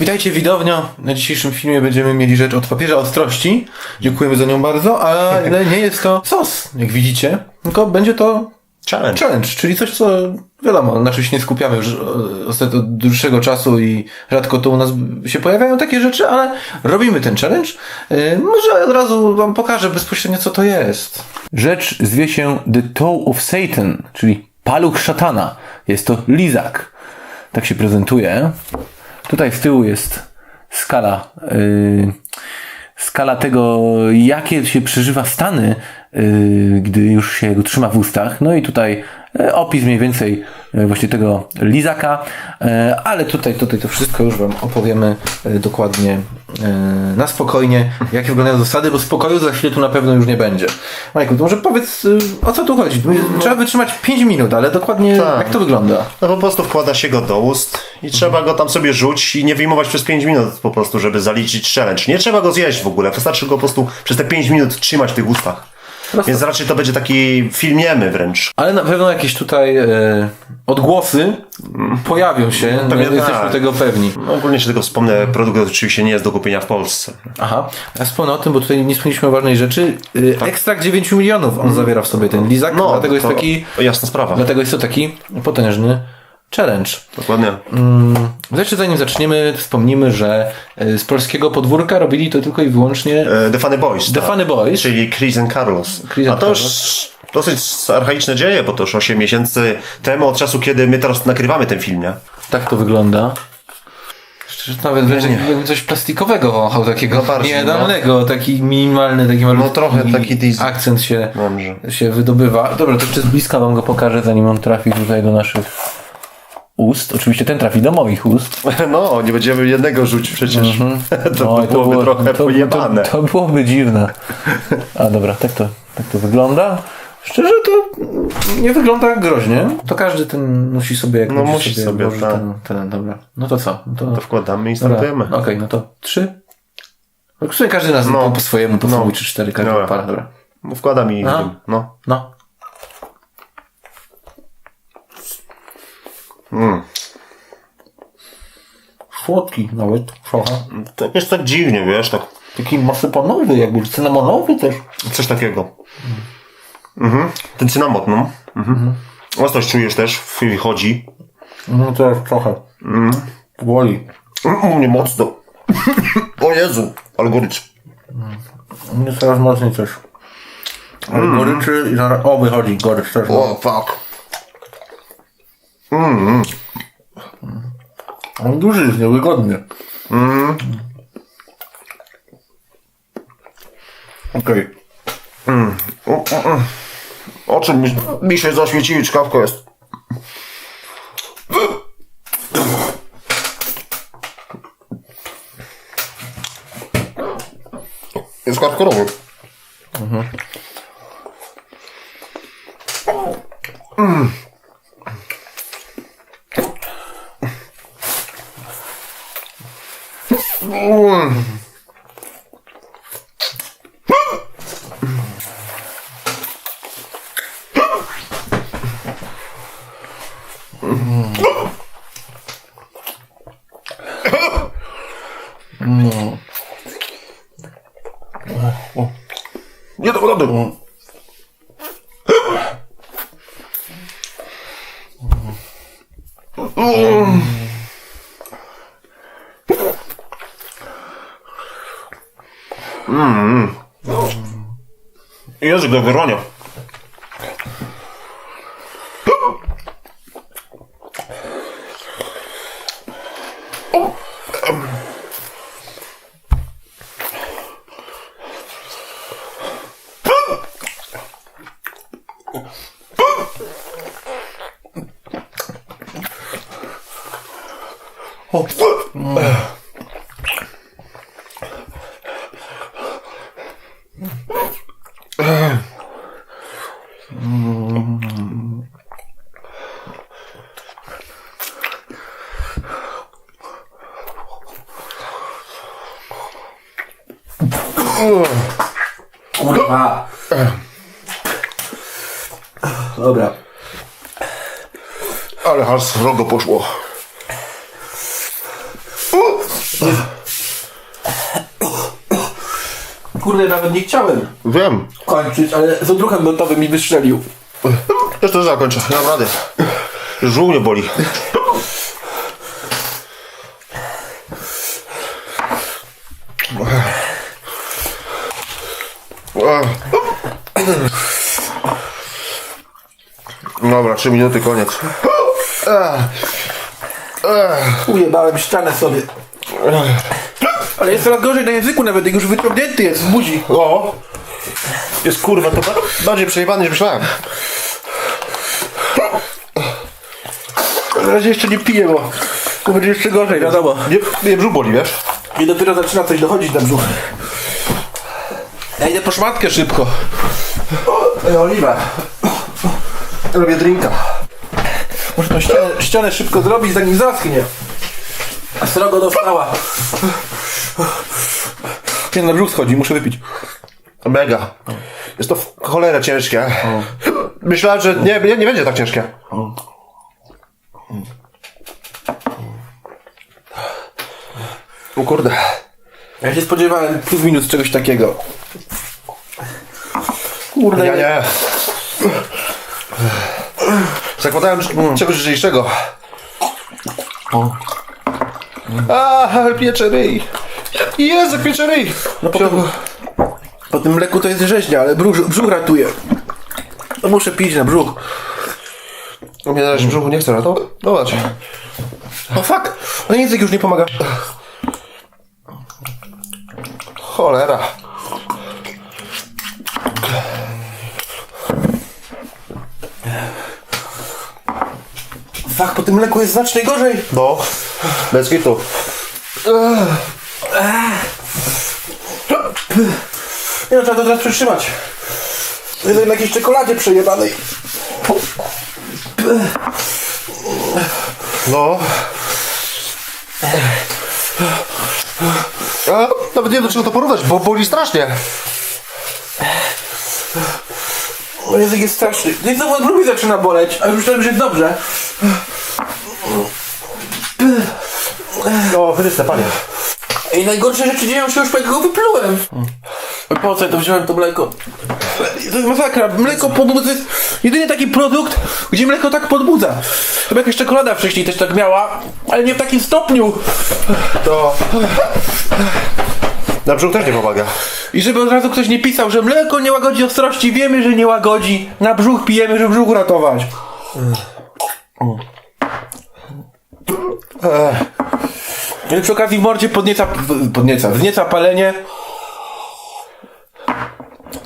Witajcie widownio. Na dzisiejszym filmie będziemy mieli rzecz od papieża ostrości. Dziękujemy za nią bardzo, ale nie jest to sos, jak widzicie, tylko będzie to Challenge. challenge, czyli coś, co wiadomo, na czym się nie skupiamy już e, od dłuższego czasu i rzadko to u nas się pojawiają takie rzeczy, ale robimy ten challenge. E, Może od razu wam pokażę bezpośrednio, co to jest. Rzecz zwie się The Toe of Satan, czyli paluch szatana. Jest to lizak. Tak się prezentuje. Tutaj z tyłu jest skala, yy, skala tego, jakie się przeżywa stany, yy, gdy już się go trzyma w ustach. No i tutaj yy, opis mniej więcej yy, właśnie tego lizaka, yy, ale tutaj, tutaj to wszystko już Wam opowiemy dokładnie na spokojnie, jakie wyglądają zasady, bo spokoju za chwilę tu na pewno już nie będzie. Majku, to może powiedz, yy, o co tu chodzi? Trzeba wytrzymać 5 minut, ale dokładnie Tak. jak to wygląda? No po prostu wkłada się go do ust i trzeba go tam sobie rzucić i nie wyjmować przez 5 minut po prostu, żeby zaliczyć challenge. Nie trzeba go zjeść w ogóle, wystarczy go po prostu przez te 5 minut trzymać w tych ustach. Więc raczej to będzie taki filmiemy wręcz. Ale na pewno jakieś tutaj e, odgłosy pojawią się, no, Pewnie jesteśmy tak. tego pewni. No, ogólnie się tylko wspomnę, produkt oczywiście nie jest do kupienia w Polsce. Aha, ja wspomnę o tym, bo tutaj nie wspomnieliśmy o ważnej rzeczy. E, Ekstrakt 9 milionów on zawiera w sobie ten lizak, No, dlatego jest taki, Jasna sprawa. dlatego jest to taki potężny challenge. Dokładnie. Jeszcze zanim zaczniemy, wspomnimy, że e, z polskiego podwórka robili to tylko i wyłącznie E, The Funny Boys. The tak. Funny Boys. Czyli Chris and Carlos. Chris and A to już dosyć archaiczne dzieje, bo to już 8 miesięcy temu, od czasu, kiedy my teraz nagrywamy ten film, nie? Tak to wygląda. Szczerze, nawet wręcz jakby coś plastikowego wąchał, takiego No bardziej, niejadalnego, taki minimalny, taki malutki No trochę taki diesel. akcent się, Dobrze. się wydobywa. Dobra, to jeszcze z bliska wam go pokażę, zanim on trafi tutaj do naszych ust. Oczywiście ten trafi do moich ust. No, nie będziemy jednego rzucić przecież. to No by byłoby trochę to, pojebane. To, to byłoby dziwne. A dobra, tak to, tak to wygląda. Szczerze to nie wygląda groźnie. To każdy ten musi sobie jak No musi sobie, włożyć tak. ten, ten, dobra. No to co? No to, To wkładamy i startujemy. Okej, no to trzy. No, w sumie każdy nas No. po, swojemu, po No. swojemu, czy cztery, każdy Dobra. para, dobra. No, Wkładam i wiem. No. No. Mm. Słodki nawet, trochę. To jest tak dziwnie, wiesz, tak. Taki masypanowy, jakby cynamonowy też. Coś takiego. Mhm. Ten cynamon, no. Mhm. Ostrość czujesz też, w chwili chodzi. No też trochę. Mm. Woli. Mm, U mnie mocno. o Jezu, algorytm. U mnie coraz mocniej też. Ale goryczy i zaraz... O, wychodzi gorycz też. O, fuck. On duży jest, niewygodny. Okej. O, o, o. Oczy mi, mi się zaświeciły, czkawka jest. Jest hardkorowy. Oh. Mm. Oh. Ja, det var det. Mm. うん。Język do wyronia. Kurwa. Aż srogo poszło. Kurde, nawet nie chciałem Wiem. kończyć, ale z odruchem gotowym mi wystrzelił. Też to zakończę, nie mam rady. Żół mnie boli. Dobra, trzy minuty, koniec. Ujebałem ścianę sobie. Ale jest coraz gorzej na języku nawet, jak już wyciągnięty jest z buzi. O! Jest kurwa, to ba- bardziej przejebany niż myślałem. Na razie jeszcze nie piję, bo to będzie jeszcze gorzej, wiadomo. Nie, nie brzuch boli, wiesz? I dopiero zaczyna coś dochodzić na brzuch. Ja idę po szmatkę szybko. O, oliwa. Robię drinka. Muszę tą ścianę, ścianę szybko zrobić, zanim zaschnie. A srogo dostała. Nie, na brzuch schodzi, muszę wypić. Mega. Jest to w cholerę ciężkie. Myślałem, że nie, nie, nie będzie tak ciężkie. O kurde. Ja się spodziewałem plus minus czegoś takiego. Kurde, Ja nie. Zakładałem że- czegoś lżejszego. A, piecze ryj. Jezu, piecze ryj. No po, tym, po tym mleku to jest rzeźnia, ale brzuch, brzuch ratuje. No muszę pić na brzuch. No mnie na razie brzuchu nie chce, no to zobacz. O fuck! No język już nie pomaga. Cholera. Fuck, po tym mleku jest znacznie gorzej. No, bez kitu. Nie no, trzeba to teraz przytrzymać. Jestem na jakiejś czekoladzie przejebanej. No. A, nawet nie wiem do czego to porównać, bo boli strasznie. O, język jest straszny. No i znowu mi zaczyna boleć, a już myślałem, że jest dobrze. No, Chryste, panie. I najgorsze rzeczy dzieją się już, jak go wyplułem. Po co ja to wziąłem to mleko? To jest masakra. Mleko podbudza to jest jedyny taki produkt, gdzie mleko tak podbudza. To jakaś czekolada wcześniej też tak miała, ale nie w takim stopniu. To... Na brzuch też nie pomaga. I żeby od razu ktoś nie pisał, że mleko nie łagodzi ostrości, wiemy, że nie łagodzi. Na brzuch pijemy, żeby brzuch ratować. Ech. Przy okazji w mordzie podnieca, podnieca, wznieca palenie.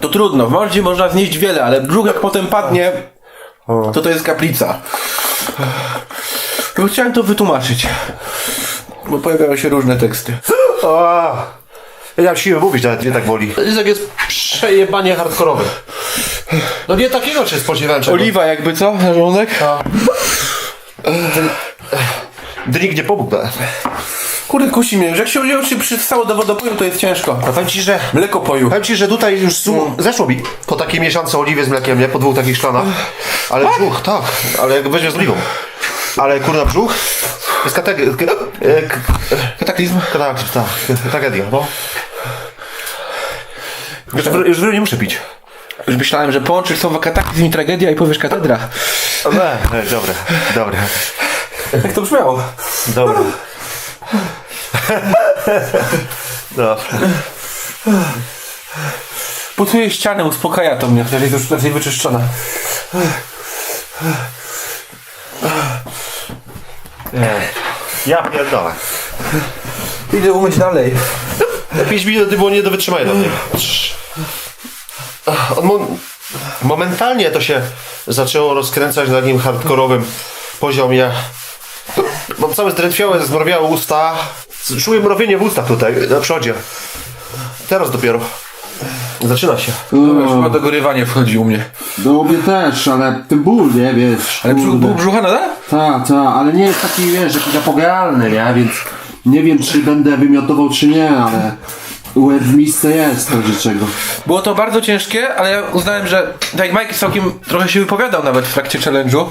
To trudno, w mordzie można znieść wiele, ale brzuch jak potem padnie, to to jest kaplica. Bo chciałem to wytłumaczyć. Bo pojawiają się różne teksty. Ja siłę mówić, nawet nie tak boli. Język jest przejebanie hardkorowy. No nie takiego się spodziewałem. Oliwa jakby co? Na żołądek? Drink nie pomógł. Kurde, kusi mnie. Jak się już się przystało do wodopoju, to jest ciężko. A powiem ci, że... Mleko poju. Powiem ci, że tutaj już zoom, zeszło mi po takiej miesiące oliwie z mlekiem, nie? Po dwóch takich szklanach. Ale brzuch, tak. Ale jak weźmiesz z oliwą. Ale kurna brzuch jest. Kataklizm. Tak, tak. Tragedia, no. Już, w- już w nie muszę pić. Już myślałem, że połączysz słowo kataklizm i tragedia i powiesz katedra. E, e, dobre, dobre, Jak to brzmiało? dobre. No. Pucuję ścianę, uspokaja to mnie, chociaż jest już bardziej wyczyszczona. Ja pierdolę. Idę umyć dalej. 5 minut było nie do wytrzymania. On mo- momentalnie to się zaczęło rozkręcać na takim hardkorowym poziomie. Całe zdrętwiałe, zmrowiałe usta. Czuję mrowienie w ustach tutaj, na przodzie. Teraz dopiero. Zaczyna się. Dobra, już chyba dogorywanie wchodzi u mnie. Do mnie też, ale ten ból, nie, wiesz. Ale brzuch, kurde. ból brzucha? Tak, tak, ale nie jest taki, wiesz, jakiś apogealny, nie, więc nie wiem, czy będę wymiotował, czy nie, ale łeb w misce jest, także czego. Było to bardzo ciężkie, ale ja uznałem, że tak jak Mike całkiem trochę się wypowiadał nawet w trakcie challenge'u,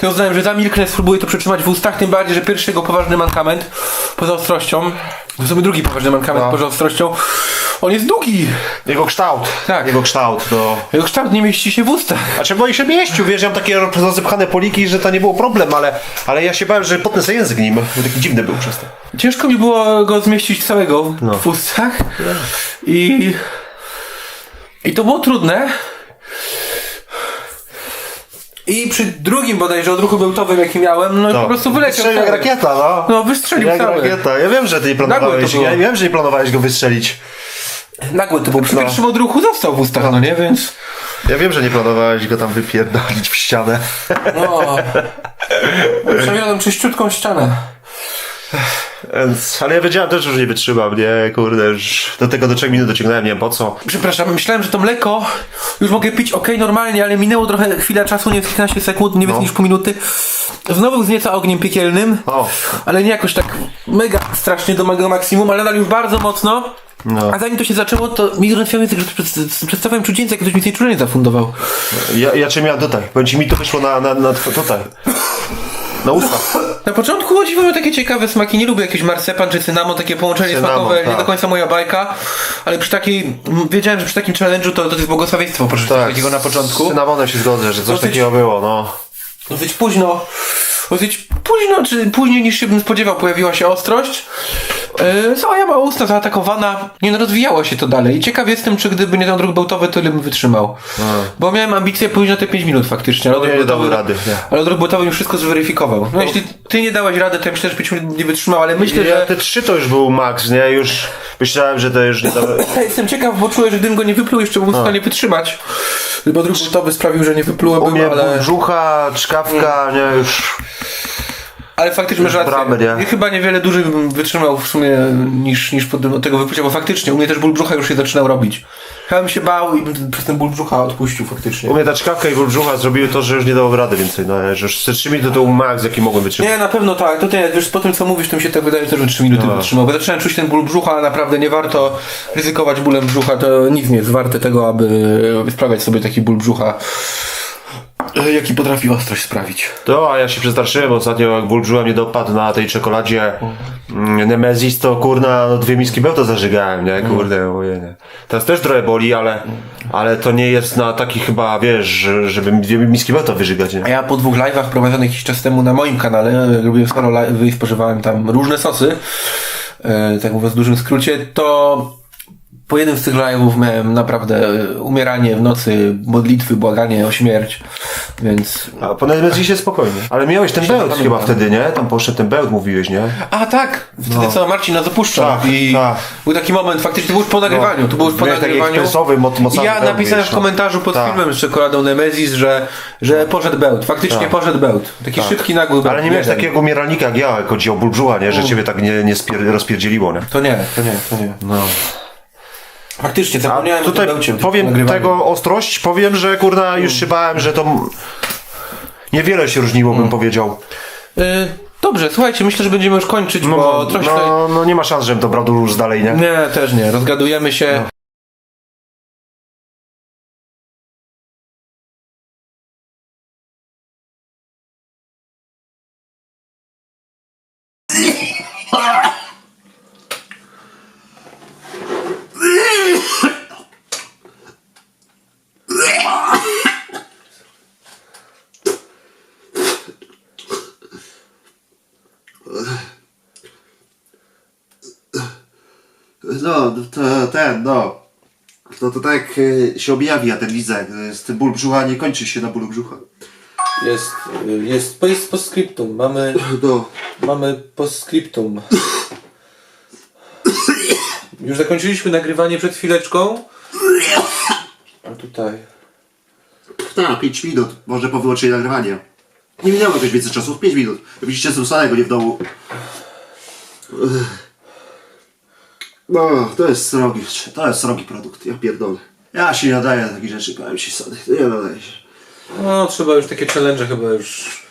to uznałem, że zamilknę, spróbuję to przetrzymać w ustach, tym bardziej, że pierwszy jego poważny mankament, poza ostrością, To sobie drugi poważny mankament No. poza ostrością. On jest długi. Jego kształt. Tak. Jego kształt, no. Jego kształt nie mieści się w ustach. A czy boi się mieściu, wiesz, ja mam takie rozepchane poliki, że to nie było problem, ale, ale ja się bałem, że potnę sobie język nim, bo taki dziwny był przez to. Ciężko mi było go zmieścić całego No. w ustach. I... I to było trudne. I przy drugim bodajże odruchu bełtowym, jaki miałem, no, po prostu wyleciał Wystrzelił jak cały. rakieta, no. No, wystrzelił jak cały. rakieta. Ja wiem, że ty nie planowałeś, ja wiem, że nie planowałeś go wystrzelić. Nagłe to było. Przy No. pierwszym odruchu został w ustach, no nie? Więc... Ja wiem, że nie planowałeś go tam wypierdolić w ścianę. No. Przewiodłem czyściutką ścianę. Ale ja wiedziałem też, że nie wytrzymam, nie, kurde, już do tego do 3 minut dociągnąłem, nie wiem po co. Przepraszam, myślałem, że to mleko już mogę pić ok, normalnie, ale minęło trochę chwila czasu, nie 15 sekund, nie więcej No. niż pół minuty. Znowu wznieca ogniem piekielnym, O. ale nie jakoś tak mega strasznie do mego maksimum, ale nadal już bardzo mocno. No. A zanim to się zaczęło, to mi język, że przed- przedstawiałem czucieńce, jak ktoś mi tej czulenie zafundował. Ja, ja cię miałem tutaj, ci, mi to wyszło na, na, na tutaj. Na usta. Na początku miał takie ciekawe smaki, nie lubię jakiś marcepan czy cynamon, takie połączenie Cynamon, smakowe, nie tak. do końca moja bajka, ale przy takiej, wiedziałem, że przy takim challenge'u to, to jest błogosławieństwo, proszę tak. takiego na Z początku. cynamonem się zgodzę, że coś Dosyć- takiego było, no. Dosyć późno, dosyć późno, czy później niż się bym spodziewał, pojawiła się ostrość. Yy, Cała ma usta zaatakowana, nie no, rozwijało się to dalej. I ciekaw jestem, czy gdyby nie ten druk bełtowy, to ile bym wytrzymał. Bo miałem ambicje pójść na te 5 minut faktycznie, ale odruch No. Nie, nie bełtowy, rady, nie. ale odruch bełtowy mi wszystko zweryfikował. No jeśli ty nie dałeś rady, to ja myślę, że 5 minut nie wytrzymał, ale myślę, Ja, że... te trzy to już był max, nie? Już myślałem, że to już nie da... Ja jestem ciekaw, bo czuję, że gdybym go nie wypluł, jeszcze byłem w stanie wytrzymać. Bo druk bełtowy sprawił, że nie mnie ale... brzucha, czkawka, nie, już... Ale faktycznie masz rację. I chyba niewiele dłużej bym wytrzymał w sumie niż, niż pod od tego wyplucia, bo faktycznie u mnie też ból brzucha już się zaczynał robić. Chyba bym się bał i bym przez ten ból brzucha odpuścił faktycznie. U mnie ta czkawka i ból brzucha zrobiły to, że już nie dało rady więcej, no, że już te trzy minuty to był max, jaki mogłem wytrzymać. Nie, na pewno tak. To ty, wiesz, po tym co mówisz, to mi się tak wydaje, że też bym 3 minuty No. wytrzymał. Bo zaczynałem czuć ten ból brzucha, a naprawdę nie warto ryzykować bólem brzucha. To nic nie jest warte tego, aby sprawiać sobie taki ból brzucha, jaki potrafi ostrość sprawić. To, a ja się przestraszyłem ostatnio, jak brzucha mnie dopadł na tej czekoladzie mm, Nemezis, to kurna, no dwie miski bełta zażygałem, nie, kurde, mówię, nie. Teraz też trochę boli, ale, ale to nie jest na taki chyba, wiesz, że- żeby dwie miski bełta wyżygać, A nie. ja po dwóch live'ach prowadzonych jakiś czas temu na moim kanale, robiłem sporo live'y i spożywałem tam różne sosy, e, tak mówiąc w dużym skrócie, to po jednym z tych live'ów miałem naprawdę e, umieranie w nocy, modlitwy, błaganie o śmierć, więc... A po Nemezisie spokojnie. Ale miałeś ten bełt pamiętam. chyba wtedy, nie? Tam poszedł ten bełt, mówiłeś, nie? A tak, wtedy co Marcin nas opuszczał Tak, i tak. był taki moment, faktycznie to było już po nagrywaniu, to było już po Miałeś taki nagrywaniu. moc- ja bełt, napisałem w no. komentarzu pod Tak. filmem z czekoladą Nemezis, że, że poszedł bełt, faktycznie Tak. poszedł bełt. Taki szybki, nagły bełt. Ale nie miałeś takiego umieralnika jak ja, jak chodzi o ból brzucha, nie? Że ciebie tak nie, nie rozpierdzieliło, nie? To nie, to nie, to nie. No. Faktycznie, A zapomniałem tutaj o tym bełcie, powiem tego ostrość, powiem, że kurna już się bałem, że to niewiele się różniło, bym powiedział. Y, dobrze, słuchajcie, myślę, że będziemy już kończyć, bo no, trochę... no, no nie ma szans, żebym to brał już dalej, nie? Nie, też nie, rozgadujemy się. No, to, ten, no. No to tak e, się objawia ten lizak. e, Z tym ból brzucha nie kończy się na bólu brzucha. Jest, jest, jest postscriptum, mamy, No, mamy postscriptum. Już zakończyliśmy nagrywanie przed chwileczką. A tutaj... tak, 5 minut. Może po wyłączeniu nagrywania. Nie minęło jakoś więcej czasu, 5 minut. Widzicie z samego, nie w domu. Ech. No, to jest srogi, to jest srogi produkt, ja pierdolę. Ja się nie nadaję na takich rzeczy, powiem ci sobie. Nie nadaję się. No, trzeba już takie challenge chyba już...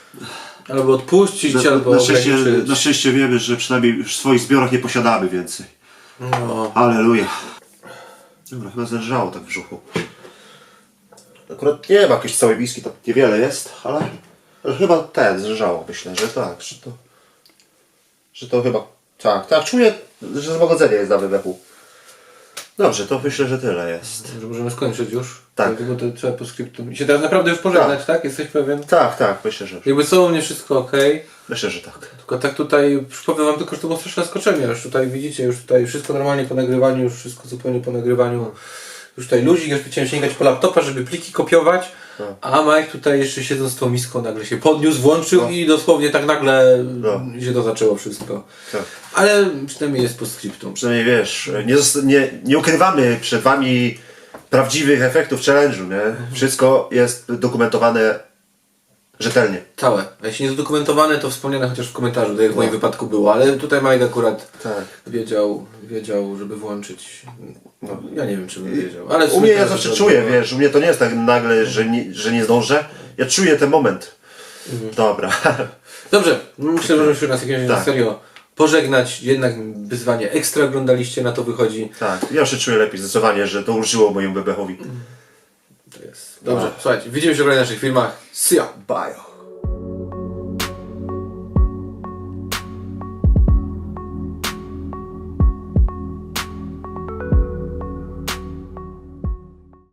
Albo odpuścić, Na, albo na, szczęście, ograniczyć. na szczęście wiemy, że przynajmniej już w swoich zbiorach nie posiadamy więcej. No. Aleluja. Dobra, chyba zależało tak w brzuchu. Akurat nie ma jakiejś całej bliski, to niewiele jest, ale, ale chyba ten zależało, myślę, że tak, że to, że to chyba Tak, tak, czuję, że złagodzenie jest na wydechu. Dobrze, to myślę, że tyle jest. Że możemy skończyć już. Tak. Dlatego to trzeba po skryptum. I się teraz naprawdę już pożegnać, tak? Jesteś pewien? Tak, tak, myślę, że Jakby co u mnie wszystko ok. myślę, że tak. Tylko tak tutaj, powiem wam tylko, że to było straszne zaskoczenie. Już tutaj widzicie, już tutaj wszystko normalnie po nagrywaniu, już wszystko zupełnie po nagrywaniu. Już tutaj luzik, już chciałem sięgać po laptopa, żeby pliki kopiować. A Mike tutaj jeszcze siedząc z tą miską nagle się podniósł, włączył i dosłownie tak nagle No. się to zaczęło wszystko. Tak. Ale przynajmniej jest po skryptum. Przynajmniej wiesz, nie, nie, nie ukrywamy przed wami prawdziwych efektów challenge'u, nie? Wszystko jest dokumentowane rzetelnie. Całe. A jeśli nie zdokumentowane, to wspomniane chociaż w komentarzu, tak jak w moim wypadku było. Ale tutaj Mike akurat Tak. wiedział, wiedział, żeby włączyć. No, ja nie wiem, czy bym wiedział. Ale U mnie ja zawsze czuję, wiesz, u mnie to nie jest tak nagle, że nie, że nie zdążę. Ja czuję ten moment. Dobra. Dobrze, myślę, że już nas jakiegoś Tak. serio pożegnać. Jednak wyzwanie ekstra oglądaliście, na to wychodzi. tak, ja się czuję lepiej zdecydowanie, że to użyło mojemu bebechowi. Dobrze, słuchajcie, widzimy się w kolejnych naszych filmach. See ya! Bye.